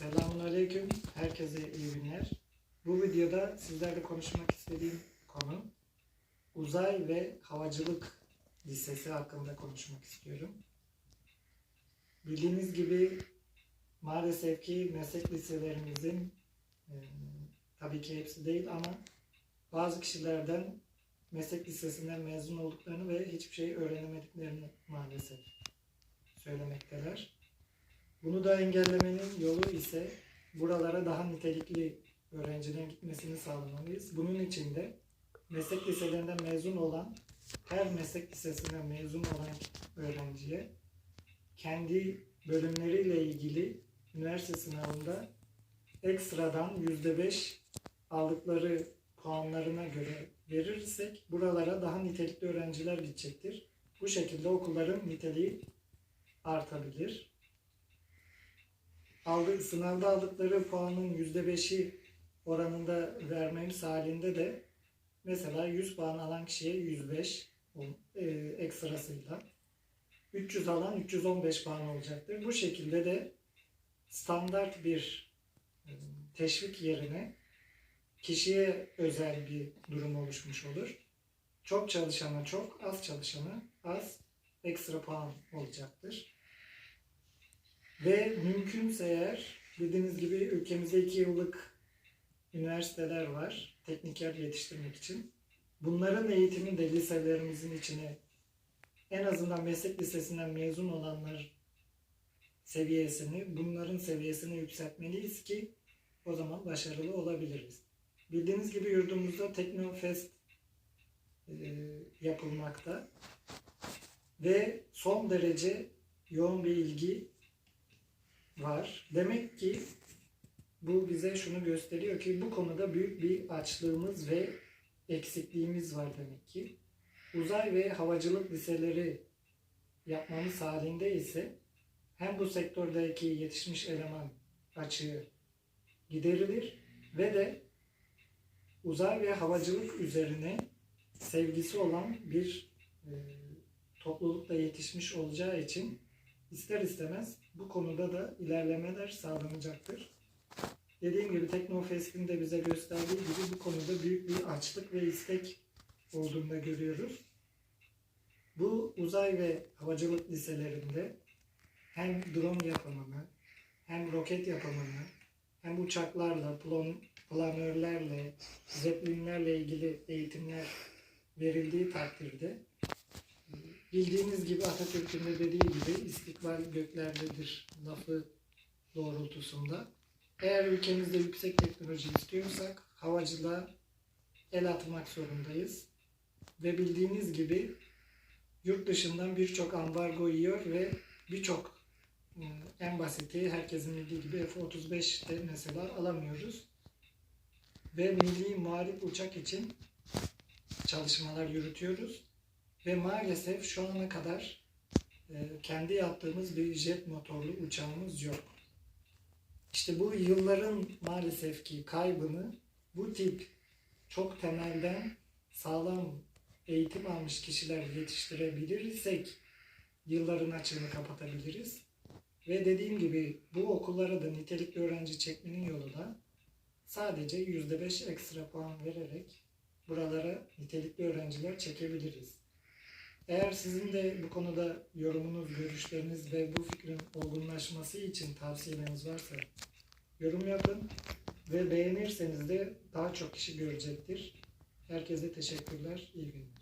Selamun Aleyküm. Herkese iyi günler. Bu videoda sizlerle konuşmak istediğim konu uzay ve havacılık lisesi hakkında konuşmak istiyorum. Bildiğiniz gibi maalesef ki meslek liselerimizin e, tabii ki hepsi değil ama bazı kişilerden meslek lisesinden mezun olduklarını ve hiçbir şey öğrenemediklerini maalesef söylemekteler. Bunu da engellemenin yolu ise buralara daha nitelikli öğrencilerin gitmesini sağlamalıyız. Bunun için de meslek liselerinden mezun olan, her meslek lisesinden mezun olan öğrenciye kendi bölümleriyle ilgili üniversite sınavında ekstradan %5 aldıkları puanlarına göre verirsek buralara daha nitelikli öğrenciler gidecektir. Bu şekilde okulların niteliği artabilir aldığı, sınavda aldıkları puanın %5'i oranında vermemiz halinde de mesela 100 puan alan kişiye 105 e, ekstrasıyla 300 alan 315 puan olacaktır. Bu şekilde de standart bir e, teşvik yerine kişiye özel bir durum oluşmuş olur. Çok çalışana çok, az çalışana az ekstra puan olacaktır. Ve mümkünse eğer bildiğiniz gibi ülkemizde iki yıllık üniversiteler var tekniker yetiştirmek için. Bunların eğitimi de liselerimizin içine en azından meslek lisesinden mezun olanlar seviyesini, bunların seviyesini yükseltmeliyiz ki o zaman başarılı olabiliriz. Bildiğiniz gibi yurdumuzda Teknofest e, yapılmakta ve son derece yoğun bir ilgi var. Demek ki bu bize şunu gösteriyor ki bu konuda büyük bir açlığımız ve eksikliğimiz var demek ki. Uzay ve havacılık liseleri yapmamız halinde ise hem bu sektördeki yetişmiş eleman açığı giderilir ve de uzay ve havacılık üzerine sevgisi olan bir e, toplulukla yetişmiş olacağı için ister istemez bu konuda da ilerlemeler sağlanacaktır. Dediğim gibi Teknofest'in de bize gösterdiği gibi bu konuda büyük bir açlık ve istek olduğunu da görüyoruz. Bu uzay ve havacılık liselerinde hem drone yapımını, hem roket yapımını, hem uçaklarla, plan, planörlerle, zeplinlerle ilgili eğitimler verildiği takdirde bildiğiniz gibi Atatürk'ün de dediği gibi istikbal göklerdedir lafı doğrultusunda. Eğer ülkemizde yüksek teknoloji istiyorsak havacılığa el atmak zorundayız. Ve bildiğiniz gibi yurt dışından birçok ambargo yiyor ve birçok e, en basiti herkesin bildiği gibi F-35'te mesela alamıyoruz. Ve milli muharip uçak için çalışmalar yürütüyoruz. Ve maalesef şu ana kadar e, kendi yaptığımız bir jet motorlu uçağımız yok. İşte bu yılların maalesef ki kaybını bu tip çok temelden sağlam eğitim almış kişiler yetiştirebilirsek yılların açığını kapatabiliriz. Ve dediğim gibi bu okullara da nitelikli öğrenci çekmenin yolu da sadece %5 ekstra puan vererek buralara nitelikli öğrenciler çekebiliriz. Eğer sizin de bu konuda yorumunuz, görüşleriniz ve bu fikrin olgunlaşması için tavsiyeleriniz varsa yorum yapın ve beğenirseniz de daha çok kişi görecektir. Herkese teşekkürler, iyi günler.